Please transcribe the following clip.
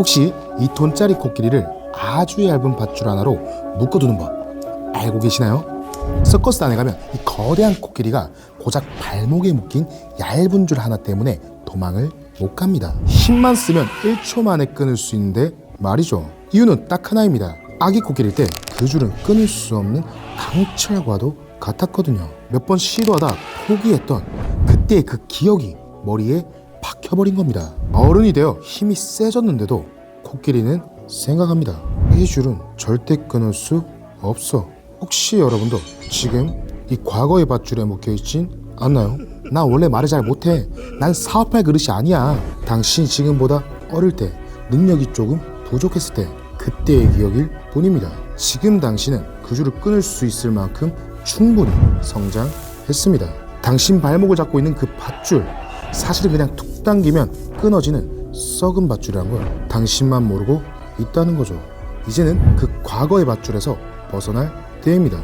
혹시 이 돈짜리 코끼리를 아주 얇은 밧줄 하나로 묶어두는 법 알고 계시나요? 서커스 안에 가면 이 거대한 코끼리가 고작 발목에 묶인 얇은 줄 하나 때문에 도망을 못 갑니다. 힘만 쓰면 1초 만에 끊을 수 있는데 말이죠. 이유는 딱 하나입니다. 아기 코끼리일 때 그 줄은 끊을 수 없는 강철과도 같았거든요. 몇 번 시도하다 포기했던 그때의 그 기억이 머리에 박혀버린 겁니다. 어른이 되어 힘이 세졌는데도 코끼리는 생각합니다. 이 줄은 절대 끊을 수 없어. 혹시 여러분도 지금 이 과거의 밧줄에 묶여 있진 않나요? 나 원래 말을 잘 못해. 난 사업할 그릇이 아니야. 당신 지금보다 어릴 때 능력이 조금 부족했을 때 그때의 기억일 뿐입니다. 지금 당신은 그 줄을 끊을 수 있을 만큼 충분히 성장했습니다. 당신 발목을 잡고 있는 그 밧줄 사실은 그냥 툭 당기면 끊어지는 썩은 밧줄이란 걸 당신만 모르고 있다는 거죠. 이제는 그 과거의 밧줄에서 벗어날 때입니다.